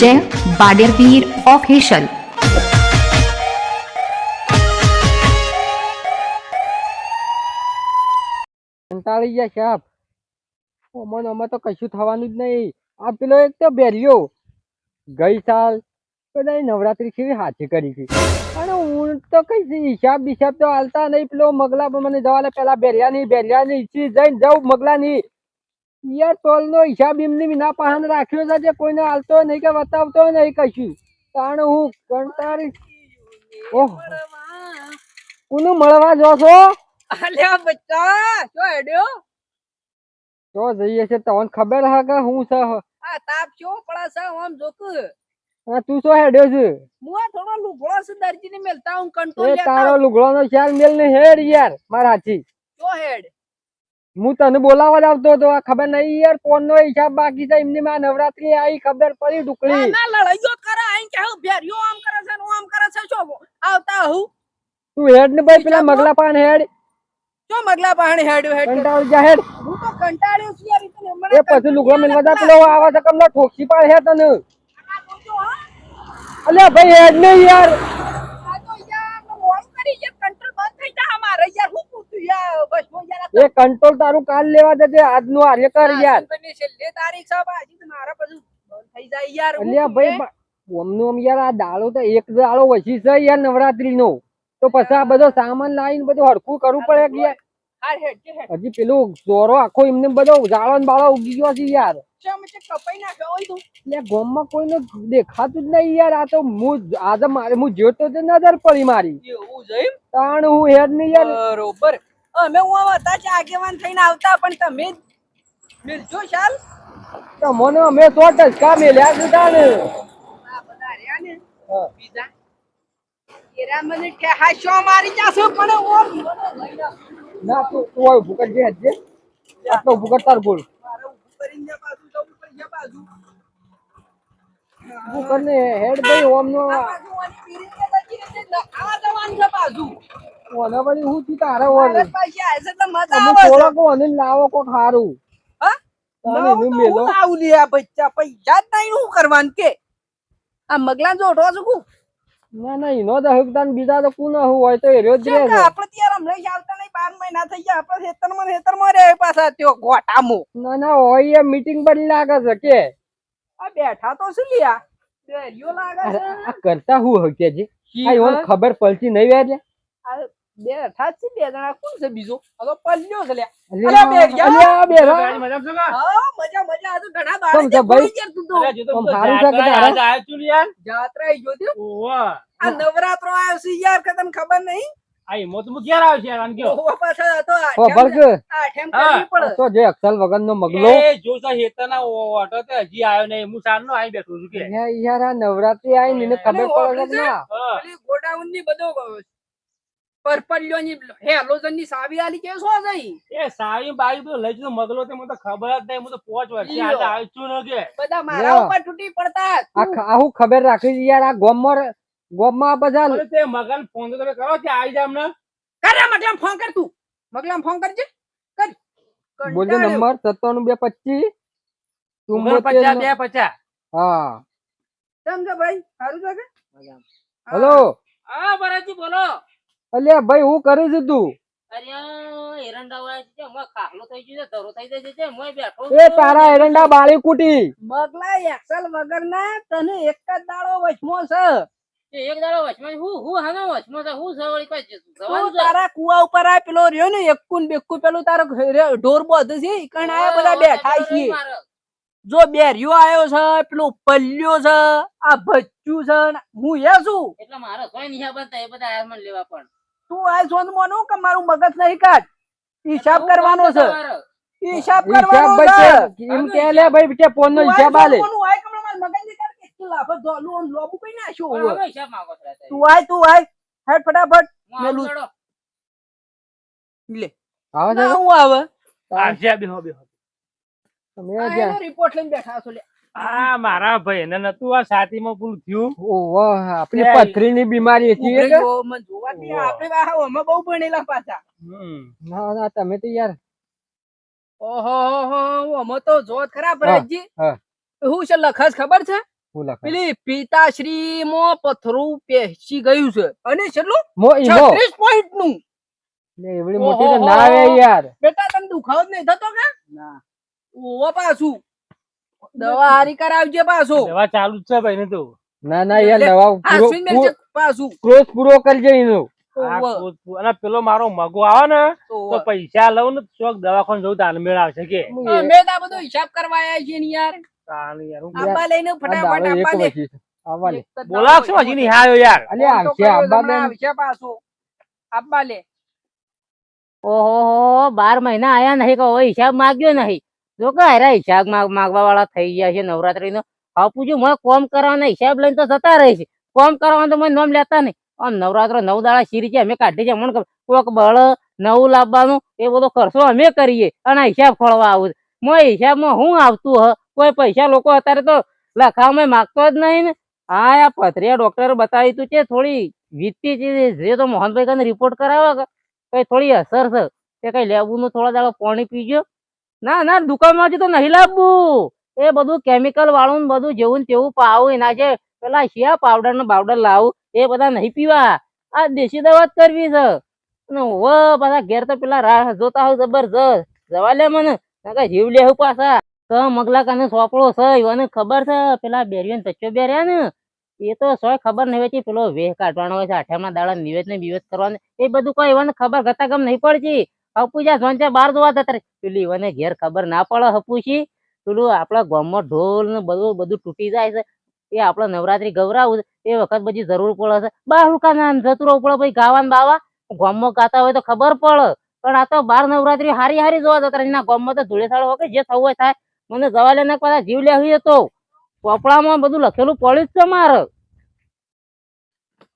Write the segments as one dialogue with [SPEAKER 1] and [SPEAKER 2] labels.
[SPEAKER 1] જય બાડેરવીર ઓફિશિયલ
[SPEAKER 2] કંટાળી ગયા સાહેબ. ઓમન અમે તો કશું થવાનું જ નહીં. આ પેલો એક તો બેરિયો ગઈ સાલ બધા નવરાત્રી કેવી હાથી કરી હતી. અને હું તો કઈ હિસાબ બિસાબ તો હાલતા નહીં. પેલો મગલા મને જવાના પેલા બેરિયા નહીં બેરિયા નહીં જઈને જવું મગલા ની યાર ટોલ નો હિસાબ એમની વિના પાહન રાખ્યો છે જે કોઈને હાલતો નહીં કે બતાવતો નહીં કશું. કારણ હું કંટાળી ઓહ. કોનું મળવા જો છો
[SPEAKER 3] અલ્યા બચ્ચા શું હેડ્યો.
[SPEAKER 2] તો જઈએ છે તમને ખબર હે કે હું છે?
[SPEAKER 3] આ તાપ ચો પડા છે આમ જોક.
[SPEAKER 2] હા તું શું હેડ્યો છે?
[SPEAKER 3] હું આ થોડો લુગડો છે દરજીને મેલતા હું
[SPEAKER 2] એ
[SPEAKER 3] કંટ્રોલ લેતા
[SPEAKER 2] તારો. લુગડો નો ખ્યાલ મેલ ને હેડ યાર મારા હાથી
[SPEAKER 3] ચો હેડ.
[SPEAKER 2] હું તને બોલાવા જ આવતો હતો. ખબર નહીં યાર કોણ નો હિસાબ બાકી છે. એમની માં નવરાત્રી આવી ખબર પડી
[SPEAKER 3] ના ના લડાઈઓ જ કરે આઈ કે હું ભેરિયો આમ કરે છે ને આમ કરે છે શું આવતા હું.
[SPEAKER 2] તું હેડ ને ભાઈ પેલા મગલા પાન હેડ.
[SPEAKER 3] ચો મગલા પાણી હેડ્યો હેડ.
[SPEAKER 2] કંટાળી જા હેડ.
[SPEAKER 3] હું તો કંટાળ્યો છું યાર ઈ હમણાં
[SPEAKER 2] એ પછી લુગડો મેલવા જા પેલો આવા છે કમનો ઠોકસી પાડ હે તને
[SPEAKER 3] જો?
[SPEAKER 2] અલ્યા ભાઈ હેડ ને યાર
[SPEAKER 3] આ તો યાર મેં મોડું કરી યાર કંટ્રોલ બંધ થઈ જા અમારે યાર હું પૂછું યાર બસ હું યાર આ
[SPEAKER 2] એ કંટ્રોલ તારું કાલ લેવા દેજે આજનું આર્ય કર યાર.
[SPEAKER 3] છેલ્લી તારીખ છે બા, મારા બધું થઈ જાય યાર
[SPEAKER 2] અલ્યા ભાઈ બા- ઓમનું યાર આ દાડો તો એક દાડો વસી છે યાર નવરાત્રી નો તો પછી આ બધો સામાન લાવીને બધું હરખું કરવું પડે કે યાર? હજી પેલું ચોરો આખો એમને બધો જાળો બાળો ઉગી ગયો છે યાર. ગામમાં કોઈને દેખાતું જ નહીં યાર આ તો હું આજે મારે હું જોતો તો નજર પડી મારી. તાણ હું હેડ નહીં યાર.
[SPEAKER 3] બરોબર. અમે હું હતા છે આગેવાન થઈને આવતા પણ તમે મિલજો ચાલ
[SPEAKER 2] તમને અમે જ ટકા મેલ્યા દીધા
[SPEAKER 3] આ બધા રહ્યા ને. બીજા. એરા મને શો મારી પણ ઓમ મને.
[SPEAKER 2] ના તું તું આટલો તાર બોલ.
[SPEAKER 3] મારે કરીને જવું બાજુ.
[SPEAKER 2] હેડ ભાઈ
[SPEAKER 3] આ લગી રહેશે, લખાવા જવાનું છે બાજુ.
[SPEAKER 2] ઓને પછી હું થી તારે ઓને
[SPEAKER 3] પછી આવશે તો મજા આવે છે.
[SPEAKER 2] થોડોક ઓને લાવો કો ખારું
[SPEAKER 3] હા?
[SPEAKER 2] તાને મેલો.
[SPEAKER 3] બચ્ચા પૈસા જ નહીં હું કરવાનું કે. આ મગલા કુ
[SPEAKER 2] ના ના એનો તો હકદાન બીજા તો હું હોય તો જ રહે
[SPEAKER 3] આપણે ત્યારે હમણાં જ આવતા નહીં બાર મહિના થઈ ગયા આપણે ખેતરમાં ને ખેતરમાં રહે પાછા ત્યો ગોટામો.
[SPEAKER 2] ના ના હોય એ મીટિંગ બની લાગે છે કે.
[SPEAKER 3] આ બેઠા તો શું લ્યા બેરિયો લાગે છે.
[SPEAKER 2] આ કરતા હું હકે આ
[SPEAKER 3] ખબર?
[SPEAKER 2] પડતી નહીં
[SPEAKER 3] આ બેઠા જ છે બે જણા કોણ છે બીજો? આ તો પલ્લ્યો છે લ્યા
[SPEAKER 2] અલ્યા
[SPEAKER 3] બે?
[SPEAKER 2] અલ્યા બેરા
[SPEAKER 3] હા મજા મજા. આ તો ઘણા
[SPEAKER 2] કેમ છે ભાઈ?
[SPEAKER 3] યાર તું તો.
[SPEAKER 2] હારું છે કે તારે?
[SPEAKER 3] જાત્રા આઈ ગયો ત્યો. આ નવરાત્રો આયો છે યાર કે તને ખબર નહીં? ઓહો પાછા આ તો
[SPEAKER 2] ઓ
[SPEAKER 3] આઠેમ
[SPEAKER 2] બળક
[SPEAKER 3] આઠેમ કરવી પડે.
[SPEAKER 2] તો જે અક્ષલ વગરનો મગલો. યા- યાર આ નવરાત્રી આવી ને એને ખબર પડે છે કે ના?
[SPEAKER 3] પેલી ગોડાઉનની બધો પરપલ્યો ની હેલોજનની સાવી આલી કે શું જઈ?
[SPEAKER 4] મગલો તે મને તો ખબર જ નહીં હું તો પોચ વર્ષે આજે આવ્યો છું કે.
[SPEAKER 3] બધા મારા
[SPEAKER 2] લ્યો.
[SPEAKER 3] ઉપર તૂટી પડતા
[SPEAKER 2] આ હું ખબર રાખી યાર આ ગોમમાં ગોમમાં બધા
[SPEAKER 4] તે મગન ફોન તો તમે કરો કે આવી જા અમને
[SPEAKER 3] કરે મગલામ ફોન કર તું. મગલામ ફોન કરજે. કર.
[SPEAKER 2] બોલજો નંબર સત્તાણું બે પચીસ.
[SPEAKER 4] ઉંમર પચાસ બે પચાસ
[SPEAKER 2] હા.
[SPEAKER 3] સમજો ભાઈ? સારું છે કે?
[SPEAKER 2] હલો.
[SPEAKER 4] હા બરાજી બોલો.
[SPEAKER 2] અલ્યા ભાઈ હું કરી છે તું
[SPEAKER 4] અરે એરંડા વાળા છે મોય ખાખલો થઈ ગયો છે થઈ જાય છે મોય
[SPEAKER 2] એ તારા એરંડા બાળી કુટી.
[SPEAKER 3] મગલા એક્સલ વગર ના તને એક જ દાડો વચમો છે.
[SPEAKER 4] છે એક દાડો વચમાં હું હું હાનો વચમાં છે હું સવાળી કોઈ
[SPEAKER 3] તું તારા કુવા ઉપર આ પેલો રહ્યો ને એકુન બેકુન પેલું તારો ઢોર બોધ છે ઈકણ આયા બધા બેઠા છીએ. જો બેરિયો આયો છે પેલો પલ્યો છે આ ભચ્ચું છે હું એ છું.
[SPEAKER 4] એટલે મારો કોઈ નહીં બનતા એ બધા લેવા પણ.
[SPEAKER 3] તું આ સોન મોનું કે મારું મગજ નહીં કાઢ? હિસાબ કરવાનો છે હિસાબ કરવાનો છે.
[SPEAKER 2] એમ. કે લે ભાઈ કે ફોન નો હિસાબ આલે.
[SPEAKER 3] કે મારા મગજ નહીં કાઢ કે લાફો ધોલું લોબુ કઈ નાખ્યો
[SPEAKER 4] પણ
[SPEAKER 3] હવે.
[SPEAKER 4] હવે હિસાબ માંગો
[SPEAKER 3] તું આય તું આય. હેડ ફટાફટ. મેલું. લે.
[SPEAKER 2] આવે છે
[SPEAKER 3] હું આવે.
[SPEAKER 4] આવજે, બેહો, બેહો.
[SPEAKER 2] તમે
[SPEAKER 3] આ રિપોર્ટ લઈને બેઠા છો લે.
[SPEAKER 4] આ મારા ભાઈ ને નતું આ છાતીમાં ભૂલ થયું.
[SPEAKER 2] ઓહો આપણી
[SPEAKER 4] પથરી
[SPEAKER 2] પથરીની બીમારી હતી
[SPEAKER 3] આપણે અમે બહુ ભણેલા પાછા.
[SPEAKER 2] ના ના તમે તો યાર
[SPEAKER 3] ઓહો હો આમાં તો જોત ખરા ભરતજી શું છે લખસ ખબર છે? પેલી પિતાશ્રી માં પથરું પેસી ગયું છે. અને છેલ્લું?
[SPEAKER 2] મો
[SPEAKER 3] છત્રીસ પોઈન્ટનું ને
[SPEAKER 2] એવડી મોટી ના આવે યાર.
[SPEAKER 3] બેટા તને દુખાવો નહીં થતો કે? ના. ઓવો પાછું. દવા હારી કરાવજે પાછો.
[SPEAKER 5] દવા ચાલુ જ છે ભાઈ ને તો.
[SPEAKER 2] ના ના યાર દવા પૂરો
[SPEAKER 3] પાછું.
[SPEAKER 2] ક્રોસ પૂરો કરજે એનો.
[SPEAKER 5] અને પેલો મારો મગો આવે ને તો પૈસા લઉં ને ચોક દવાખાને જવું તાલ મેળ આવશે કે
[SPEAKER 3] અમે તો બધો હિસાબ કરવા આવ્યા છીએ ને યાર. આબા લઈને ફટાફટ આબા લે.
[SPEAKER 2] વચ્ચે લે.
[SPEAKER 3] એક જ દાડો
[SPEAKER 5] બોલાવશો હજી નહીં આયો યાર.
[SPEAKER 2] અલે આવશે
[SPEAKER 3] કર્યો
[SPEAKER 2] આબા
[SPEAKER 3] પાછો. લે.
[SPEAKER 4] ઓહો બાર મહિના આયા નહીં કહો હિસાબ માગ્યો નહીં. જો કે હારા હિસાબ માગ માગવા વાળા થઈ ગયા છે નવરાત્રી નો પૂછ્યું, મને કોમ કરવાના હિસાબ લઈને તો જતા રહે છે. કોમ કરવાનું તો લેતા નહીં. આમ નવરાત્ર નવ દાડા શીરી છે કાઢી છે નવું લાવવાનું એ બધો ખર્ચો અમે કરીએ અને હિસાબ ખોળવા આવું મો હિસાબમાં હું આવતું હ? કોઈ પૈસા લોકો અત્યારે તો લખાવમાં માગતો જ નહીં ને. હા, આ પથરિયા ડોક્ટર બતાવી છે, થોડી વીતી જે તો મોહનભાઈ કને રિપોર્ટ કરાવે કઈ થોડી અસર છે. તે કઈ લેવું નું થોડા દાડો પાણી પીજો. ના ના દુકાનમાંથી તો નહીં લાવવું એ બધું કેમિકલ વાળું બધું જેવું ને તેવું પાવું, એના છે પેલા શિયા પાવડર ને પાવડર લાવું, એ બધા નહીં પીવા. આ દેશી દવા જ કરવી છે. અને ઘેર તો પેલા રાહ જોતા હોય જબરજસ્ત. જવા લે મને નકર જીવ લે પાછા. તો મગલા કાને સોપડો છે એને ખબર છે, પેલા બેરિયો તચ્ચો બેર્યા ને? એ તો સોય ખબર નહીં હોય પેલો વેહ કાઢવાનો હોય છે આઠામાં દાડા નિવેદ ને વિવેદ કરવાનું. એ બધું કોઈ એવાને ખબર ગતા ગમ નહીં પડતી. હપુજા સોંચે બાર જોવા જતા. પેલી મને ઘેર ખબર ના પડે હપુશી પેલું આપણા ગામમાં ઢોલ ને બધું બધું તૂટી જાય છે. એ આપણે નવરાત્રી ગવરાવું છે. એ વખત પછી જરૂર પડે છે. બાર ના જતું રહેવું પડે ભાઈ ગાવાન બાવા ગામમાં ગાતા હોય તો ખબર પડે. પણ આ તો બાર નવરાત્રી હારી હારી જોવા જતા એના ગામમાં તો ધૂળેસાળ હોય કે જે થવું હોય થાય. મને જવા લે ને પાછા જીવ લેવી તો. પોપડામાં બધું લખેલું પડ્યું છે મારે.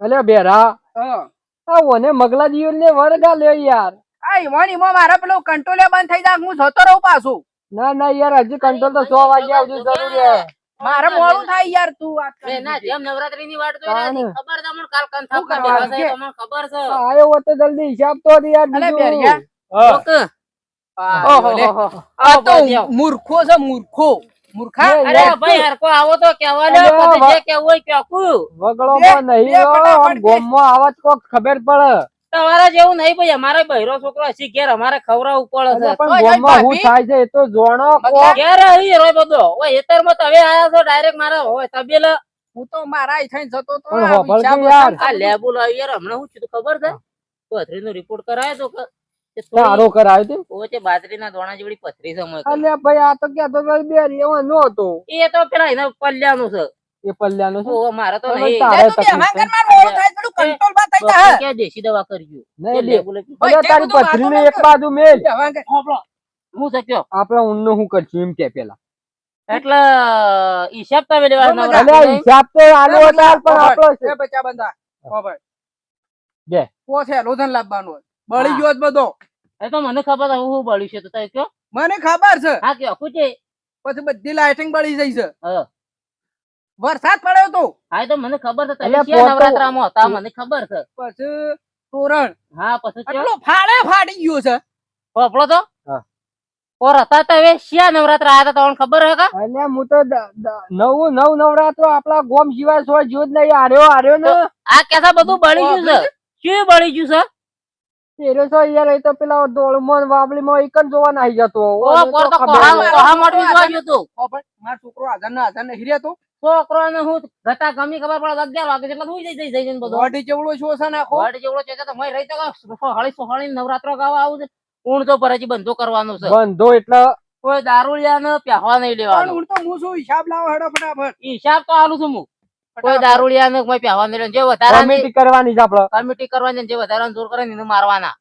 [SPEAKER 2] અલે બેરા.
[SPEAKER 3] હા.
[SPEAKER 2] આ ઓને મગલા જીવન ને વર્ગા લે યાર.
[SPEAKER 3] આ ઈમોન ઈમો મારા પેલો કંટ્રોલે બંધ થઈ જાય હું જતો રહું પાછું
[SPEAKER 2] ના ના યાર હજી કંટ્રોલ તો સો વાગ્યા સુધી જરૂરી છે
[SPEAKER 3] મારે મોડું થાય યાર તું વાત
[SPEAKER 4] ના જેમ નવરાત્રી ની વાટ જોઈ
[SPEAKER 2] તાને.
[SPEAKER 4] રહ્યા છે, ખબર કાલ કાન
[SPEAKER 3] શું
[SPEAKER 4] થાપા
[SPEAKER 3] કરવાનું
[SPEAKER 4] બેઠા છે,
[SPEAKER 3] કે?
[SPEAKER 4] તમને ખબર છે
[SPEAKER 2] આયો હોત તો જલ્દી હિસાબ તો દે યાર
[SPEAKER 3] અલે બેરિયા.
[SPEAKER 4] ઓકે. ઓહો,
[SPEAKER 3] લે.
[SPEAKER 4] ઓહો, ઓહો.
[SPEAKER 3] આ તો મૂર્ખો છે મૂર્ખો મૂર્ખા
[SPEAKER 4] અરે
[SPEAKER 2] યાર,
[SPEAKER 4] ભાઈ હરકો આવો તો કહેવા દો,
[SPEAKER 2] અરે
[SPEAKER 4] પછી જે હોય
[SPEAKER 2] નહીં આમ. ગોમમાં આવાજ કોક ખબર પડે
[SPEAKER 4] તમારા જેવું નહીં ભાઈ અમારે બહેરો છોકરો હશે ઘેર અમારે ખવડાવવું પડે છે.
[SPEAKER 2] પણ હું થાય છે એ તો જોણો
[SPEAKER 4] ઘેર અહીં રોય બધો. ઓયમાં તમે આયા છો ડાયરેક્ટ મારા હોય તબેલા.
[SPEAKER 3] હું તો મારા આઈ થઈને જતો તો
[SPEAKER 2] યાર.
[SPEAKER 4] આ લેબુ લાવી યાર હમણાં હું કીધું ખબર છે? પથરીનો રિપોર્ટ કરાયો તો કે તે
[SPEAKER 2] સારો કરાયો તે.
[SPEAKER 4] ઓય તે બાજરીના દોણા જેવડી પથરી છે મોય
[SPEAKER 2] અલે ભાઈ આ તો ક્યાં તો બે એવો નો હતો.
[SPEAKER 4] એ તો પેલા એના પલ્યાનું છે.
[SPEAKER 2] એ પલ્યાનો છે
[SPEAKER 4] ઓ મારે તો નહીં.
[SPEAKER 2] તારે
[SPEAKER 3] તો
[SPEAKER 2] છે.
[SPEAKER 3] મોડું થાય પેલું કંટ્રોલમાં થઈ જાય
[SPEAKER 4] ક્યાં દેશી દવા કરજો
[SPEAKER 2] નહીં બે. તારી
[SPEAKER 3] બધું
[SPEAKER 2] પથરીને એક બાજુ મેલ.
[SPEAKER 4] હું સક્યો
[SPEAKER 2] આપણે ઊંડનું હું કરશું એમ કે પેલા.
[SPEAKER 4] એટલે હિસાબ તમે લેવા
[SPEAKER 3] બરાબર.
[SPEAKER 2] અલે હિસાબ તો આલો હતા પણ આપણો છે.
[SPEAKER 3] એ બચ્ચા બંધા. હો ભાઈ
[SPEAKER 2] બે.
[SPEAKER 3] પોસે લોધન લાવવાનો હોય. બળી ગયો બધો.
[SPEAKER 4] એ તો મને ખબર છે હું બળી બળ્યું છે તો તમે કયો?
[SPEAKER 3] મને ખબર છે.
[SPEAKER 4] હા કયો કુચે
[SPEAKER 3] પછી બધી લાઇટિંગ બળી જઈ છે.
[SPEAKER 4] હા.
[SPEAKER 3] વરસાદ પડ્યો તો.
[SPEAKER 4] હા તો મને ખબર છે તમે ક્યાં નવરાત્રામાં હતા મને ખબર છે.
[SPEAKER 3] પછી તોરણ.
[SPEAKER 4] હા પછી
[SPEAKER 3] એટલો ફાડે ફાડી ગયો છે.
[SPEAKER 4] હોપળો તો. ઓર હતા તો હવે શિયા નવરાત્ર આયા હતા તમને ખબર હે કા?
[SPEAKER 2] હું તો નવું નવ નવરાત્રો આપણા ગોમ જીવા સો જ નહીં આર્યો આર્યો ને.
[SPEAKER 4] આ કેસા બધું બળી ગયું છે? શું બળી ગયું છે?
[SPEAKER 2] યાર એ તો પેલા એક જ જતો
[SPEAKER 4] ઓ તો. કોહા કોહા મોડવી જોવા ગયો તો?
[SPEAKER 3] હો ભાઈ મારો છોકરો હાજર ના હાજર નહીં રહ્યો
[SPEAKER 4] છોકરો ને હું ગતા ગમી ખબર પડે અગિયાર વાગે જેટલા સુઈ જઈ જઈ જઈને બધો.
[SPEAKER 3] બોડી જેવડો છો છે નાખો
[SPEAKER 4] વાડ જેવડો છે તો મય રહી તો સોહાળી સોહાળી નવરાત્રો ગાવા આવું છે. ઊણ તો પરજી બંધો કરવાનો છે.
[SPEAKER 2] બંધો એટલે
[SPEAKER 4] કોઈ દારૂડિયા ને પ્યાહવા નહીં લેવાનું.
[SPEAKER 3] તો હું શું હિસાબ લાવો હેડો ફટાફટ.
[SPEAKER 4] હિસાબ તો આલુ છું હું. કોઈ. દારૂડિયા ને કોઈ પ્યાહવા નહીં જે વધારે
[SPEAKER 2] કમિટી કરવાની છે આપડે
[SPEAKER 4] કમિટી કરવાની ને જે વધારે જોર કરે ને એને મારવાના.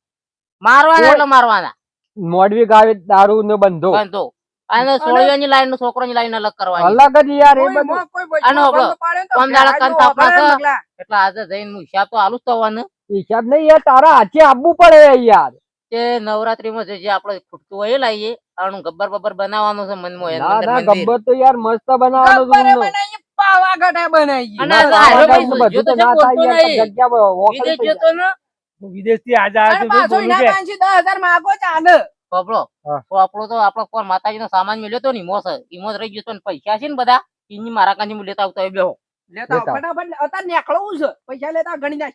[SPEAKER 4] મારવાના એટલે મારવાના.
[SPEAKER 2] મોડવી ગાવે દારૂ નો બંધો.
[SPEAKER 4] બંધો. અને સોળિયાની લાઈન છોકરો ની લાઈન અલગ કરવાની.
[SPEAKER 2] અલગ જ યાર એ બધું.
[SPEAKER 3] અને ને
[SPEAKER 4] કોમ દાડા
[SPEAKER 3] ભેળા
[SPEAKER 4] કંથ આપણા
[SPEAKER 3] જેવો
[SPEAKER 4] છે.
[SPEAKER 3] ભરે ને
[SPEAKER 4] એટલે આજે જઈને હિસાબ તો આલુ જ થવાનું.
[SPEAKER 2] હિસાબ નહીં યાર તારા હાથે આપવું પડે યાર.
[SPEAKER 4] કે નવરાત્રીમાં જે જે આપણે ખૂટતું હોય એ લાવીએ આનું ગબ્બર બબ્બર બનાવવાનું છે મનમાં
[SPEAKER 2] ના ના. ગબ્બર તો યાર મસ્ત બનાવવાનું છે
[SPEAKER 3] પાવાગઢે
[SPEAKER 2] ના, બધું તો ના થાય જગ્યા.
[SPEAKER 4] જતો ને.
[SPEAKER 5] આજે
[SPEAKER 4] આપણો તો આપણો કોણ માતાજીનો સામાન મળ્યો તો ને ઈમો છે. રહી ગયો તો પૈસા છે ને બધા મારા કાંજી હું લેતા આવતો બેહો.
[SPEAKER 3] લેતા ફટાફટ અત્યારે નેકળવું છે. પૈસા લેતા ગણી નેકળવું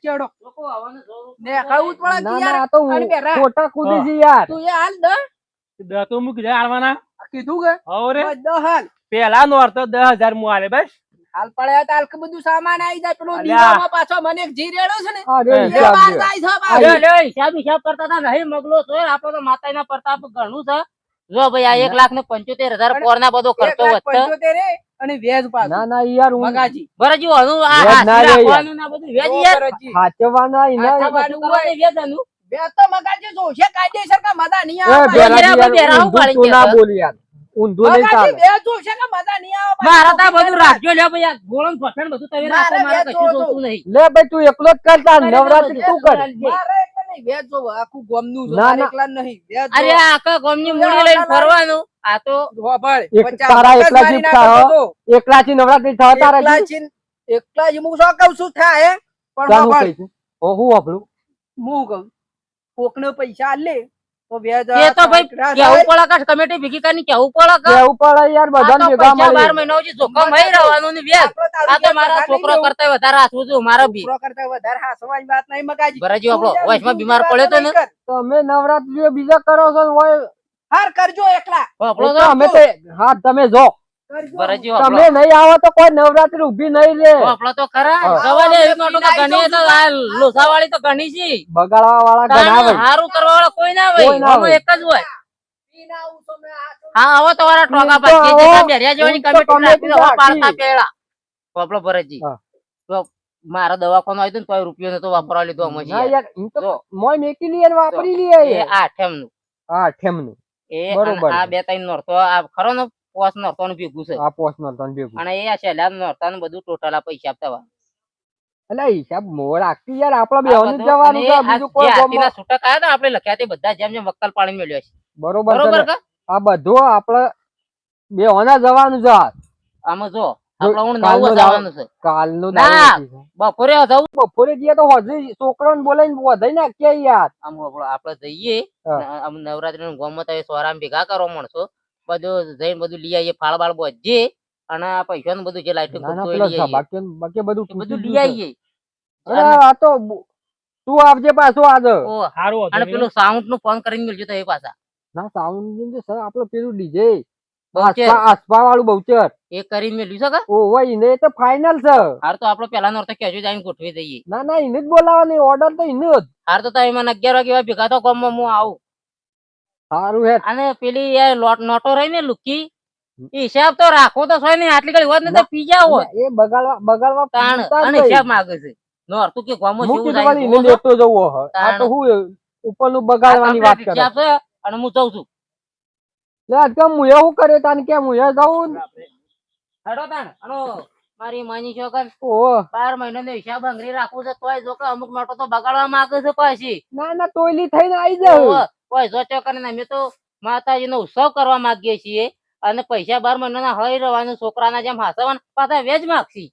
[SPEAKER 3] જ પડે
[SPEAKER 2] ના
[SPEAKER 3] કે
[SPEAKER 2] ના
[SPEAKER 3] યાર.
[SPEAKER 2] તો ખોટા કૂદી છે યાર.
[SPEAKER 3] તું એ હાલ દસ
[SPEAKER 5] દસ તો મૂકી જાય હાલવાના.
[SPEAKER 3] કીધું કે?
[SPEAKER 5] હવે
[SPEAKER 3] હાલ.
[SPEAKER 5] પેલા નો અર્થ દસ હજાર મુ હાલે બસ.
[SPEAKER 3] હાલ પડ્યા તો હાલ કે બધું સામાન આવી જાય. પેલો દીવામાં પાછો મને એક જી રેડો છે ને
[SPEAKER 2] અરે
[SPEAKER 5] એ
[SPEAKER 2] લ્યો.
[SPEAKER 3] જાય છે
[SPEAKER 2] આ
[SPEAKER 4] લે, હિસાબ હિસાબ કરતા તા નહીં મગલો છો આપો તો માતાના પ્રતાપ ઘણું છે. જો ભાઈ આ એક લાખ ને પંચોતેર હજાર પોર ના બધો ખર્ચો વધતો
[SPEAKER 3] અને વ્યાજ પાછું.
[SPEAKER 2] ના ના યાર
[SPEAKER 3] મગાજી.
[SPEAKER 4] બરાજી આ
[SPEAKER 2] ના
[SPEAKER 4] ને બધું યાર.
[SPEAKER 3] તો મગાજી જોશે કાયદેસર કે મજા નહીં આવે.
[SPEAKER 2] બેરા
[SPEAKER 4] બેરા
[SPEAKER 2] યાર,
[SPEAKER 4] બેરા
[SPEAKER 2] ઊંધું
[SPEAKER 4] પાડી
[SPEAKER 2] તું ના બોલ યાર. ઊંધું નહીં ચાલે.
[SPEAKER 3] વ્યાજ જોશે કે મજા નહીં આવે
[SPEAKER 4] મારા તા બધું રાખજો લે ભાઈ. આ ગોળણ ફસણ બધું તમે રાખો
[SPEAKER 3] મારે
[SPEAKER 4] મારે કશું જોતું નહીં.
[SPEAKER 2] લે ભાઈ તું એકલો જ કરતા નવરાત્રી તું કર.
[SPEAKER 3] મારે આખું ગોમનું છે
[SPEAKER 2] ના, ના.
[SPEAKER 3] એકલા નહીં વ્યાજ
[SPEAKER 4] અરે આખા ગામની મૂડી લઈને ફરવાનું. આ તો
[SPEAKER 3] હોભળ.
[SPEAKER 2] તારા એકલા
[SPEAKER 3] મારી
[SPEAKER 2] જીતતા
[SPEAKER 3] નાખો
[SPEAKER 2] હો.
[SPEAKER 3] તો.
[SPEAKER 2] એકલા થી નવરાત્રી થવા તારા
[SPEAKER 3] એકલા છીએ- એકલા જ હું શું કહું છું થાય પણ
[SPEAKER 2] ઓ હું આપણું
[SPEAKER 3] હું કહું કોકને પૈસા આલે તો વ્યાજ
[SPEAKER 4] એ તો ભાઈ કેવું પડે કે કમિટી ભેગી કરીને કેવું પડે
[SPEAKER 2] કેવું પડે યાર બધાને
[SPEAKER 4] તો
[SPEAKER 2] ભેગા
[SPEAKER 4] પૈસા બાર મહિના સુધી જોખમ થઈ રહેવાનું ને વ્યાજ આ તો મારા છોકરો કરતા વધારે હાથવું છું મારો બી.
[SPEAKER 3] છોકરો કરતા વધારે હાંસવાની વાત નહીં મગાજી.
[SPEAKER 4] બરાજી આપણો
[SPEAKER 3] તું યાર
[SPEAKER 4] વચમાં
[SPEAKER 3] બીજું
[SPEAKER 4] બીમાર પડ્યો તો ને.
[SPEAKER 2] તમે નવરાત્રી બીજા કરો છો ને
[SPEAKER 3] હાર કરજો એકલા.
[SPEAKER 4] આપણો
[SPEAKER 2] અમે તો હા તમે જો. તમે નહીં આવો તો કોઈ નવરાત્રી ઊભી નહીં રે.
[SPEAKER 4] તો ખરા. એક નોટો તો ઘણી તો તો ઘણી છે.
[SPEAKER 2] બગાડવા વાળા ઘણા હોય.
[SPEAKER 4] હારું કરવા વાળા કોઈ ના હોય.
[SPEAKER 2] ના
[SPEAKER 4] એક જ હોય.
[SPEAKER 3] આવું.
[SPEAKER 4] હા હવે તમારા ટોકા
[SPEAKER 2] તો
[SPEAKER 4] જે બેરિયા જેવાની
[SPEAKER 2] તો
[SPEAKER 4] કમિટી પેલા. ભરતજી તો મારા દવાખાનું આવ્યું તો રૂપિયો નતો વાપરવા લીધો અમે
[SPEAKER 2] ના યાર એમ તો મોય મેકી લઈએ વાપરી લઈએ
[SPEAKER 4] એ. આઠેમનું
[SPEAKER 2] હા ઠેમનું.
[SPEAKER 4] એ
[SPEAKER 2] બરોબર
[SPEAKER 4] આ બે ત્રણ નોરતો આ ખરો ને પોસનું ભેગું છે.
[SPEAKER 2] આ પોસ નો તન ભેગું.
[SPEAKER 4] અને એ છે નોરતા નું બધું ટોટલ આ પૈસા આપતા.
[SPEAKER 2] એટલે હિસાબ મોર રાખતી યાર આપડે
[SPEAKER 4] આ
[SPEAKER 2] બેવાનું જવાનું છે બીજું કોઈ
[SPEAKER 4] હાથીના છૂટક આયા તા આપણે લખ્યા તે બધા જેમ જેમ વક્કલ પાણી મેળ્યો છે.
[SPEAKER 2] બરોબર
[SPEAKER 4] બરોબર
[SPEAKER 2] આ બધું આપડે બેવાના જવાનું છે.
[SPEAKER 4] આમાં જો આપણે ના. બપોરે જવું
[SPEAKER 2] બપોરે જઈએ તો હજી છોકરાઓને બોલાઈ વધાઈ નાખીએ યાર.
[SPEAKER 4] આમ આપણો- આપણે જઈએ. આમ નવરાત્રી નું ગોમમાં તો સોરામ ભેગા કરો માણસો. બધું જઈને બધું લઈ આવીએ ફાળ બાળ બધે અને આ પૈસા નું બધું જે લાઈટ
[SPEAKER 2] ના ના પેલો બાકી બાકી બધું
[SPEAKER 4] બધું લઈ આવીએ.
[SPEAKER 2] આ તો તું આવજે પાછો આજ.
[SPEAKER 4] ઓ,
[SPEAKER 5] સારું
[SPEAKER 4] અને પેલો સાઉન્ડનું ફોન કરીને મળજો તો એ પાછા.
[SPEAKER 2] ના સાઉન્ડ છે સર આપડે પેલું ડીજે. આસપા વાળું બહુચર.
[SPEAKER 4] એ કરીને મેલ્યું છે કે?
[SPEAKER 2] ઓ ભાઈ એને તો ફાઇનલ છે.
[SPEAKER 4] હાર તો આપડે પેલા નો કેજો જઈને ગોઠવી દઈએ.
[SPEAKER 2] ના ના ઇને જ બોલાવવાની ઓર્ડર તો ઇને જ.
[SPEAKER 4] હાર તો તમે મને અગિયાર વાગે ભેગા તો ગામમાં હું આવું.
[SPEAKER 2] સારું હે
[SPEAKER 4] અને પેલી એ લોટ નોટો રહી ને લુકી હિસાબ તો રાખો તો સોય ને આટલી ઘડી હોત ને તો પી જાવ
[SPEAKER 2] એ બગાડવા બગાડવા
[SPEAKER 4] તાણ અને હિસાબ માંગે છે. નોરતું કે ગોમો
[SPEAKER 2] શું
[SPEAKER 4] જેવું જાય
[SPEAKER 2] એને લેતો જવો હ. આ તો હું ઉપરનું બગાડવાની વાત કરે.
[SPEAKER 4] હિસાબ છે અને હું જઉં છું.
[SPEAKER 2] લે કેમ હું એવું કરે તાને કેમ હું એ જાઉં?
[SPEAKER 4] હડો તાણ. અનો મારી માની છોકર
[SPEAKER 2] ઓહો
[SPEAKER 4] મહિના મહિનાનો હિસાબ અંગરી રાખવું છે તોય જો કે અમુક નોટો તો બગાડવા માંગે છે પાછી.
[SPEAKER 2] ના ના તોયલી થઈને આવી જાય
[SPEAKER 4] ઓહો, કોઈ જોચો કરીને અમે તો માતાજીનો ઉત્સવ કરવા માંગીએ છીએ અને પૈસા બાર મહિનાના હઈ રહેવાનું છોકરાના જેમ હાસવાનું પાછા વેજ માગશી.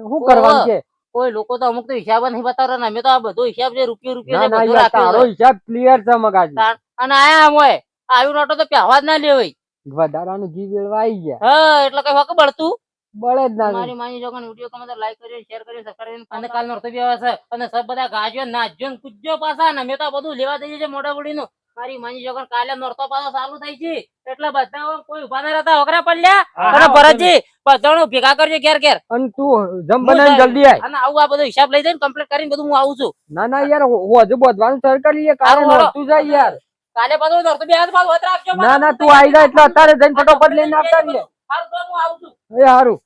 [SPEAKER 2] શું કરવાનું છે?
[SPEAKER 4] કોઈ લોકો તો અમુક તો હિસાબ નહીં બતાવતા ને અમે તો આ બધો હિસાબ છે રૂપિયો રૂપિયો
[SPEAKER 2] તારો હિસાબ ક્લિયર છે મગાજી
[SPEAKER 4] અને આયા આમ હોય આવ્યું નોટો તો પહેવા જ ના લેવાય.
[SPEAKER 2] વધારાનું ઘી વેળવા આવી ગયા.
[SPEAKER 4] હા એટલે કઈ વખત બળતું?
[SPEAKER 2] બળે જ ના
[SPEAKER 4] મારી માની જોગન વિડિયો ગમે તો લાઈક કર્યો શેર કર્યો સબસ્ક્રાઇબ કર્યો અને કાલ નોરતો બી આવે છે. અને સબ બધા ગાજો નાચજો કુજો પાછા ને અમે તો બધું લેવા દઈએ છે મોટા બુડીનું મારી માની જોગન કાલે નરતો પાછો ચાલુ થઈ છે. એટલે બધા કોઈ ઊભા ના રહેતા ઓકરા પડ્યા. અને ભરતજી બધાનું ભેગા કરજો ઘેર ઘેર.
[SPEAKER 2] અને તું જમ બનાવીને જલ્દી આય.
[SPEAKER 4] અને આવું આ બધો હિસાબ લઈ જઈને કમ્પ્લીટ કરીને બધું હું આવું છું.
[SPEAKER 2] ના ના યાર હજુ બધવાનું સર કરી લઈએ કાલે
[SPEAKER 4] હારું, હારું.
[SPEAKER 2] નોરતું જાય યાર.
[SPEAKER 4] કાલે પાછું નોરતો બી હાથ પાછું વત રાખજો
[SPEAKER 2] ના ના તું આવી એટલે અત્યારે જઈને ફટોફટ લઈને આવતા રહીએ.
[SPEAKER 4] હારું, હું આવું છું.
[SPEAKER 2] એ હારું.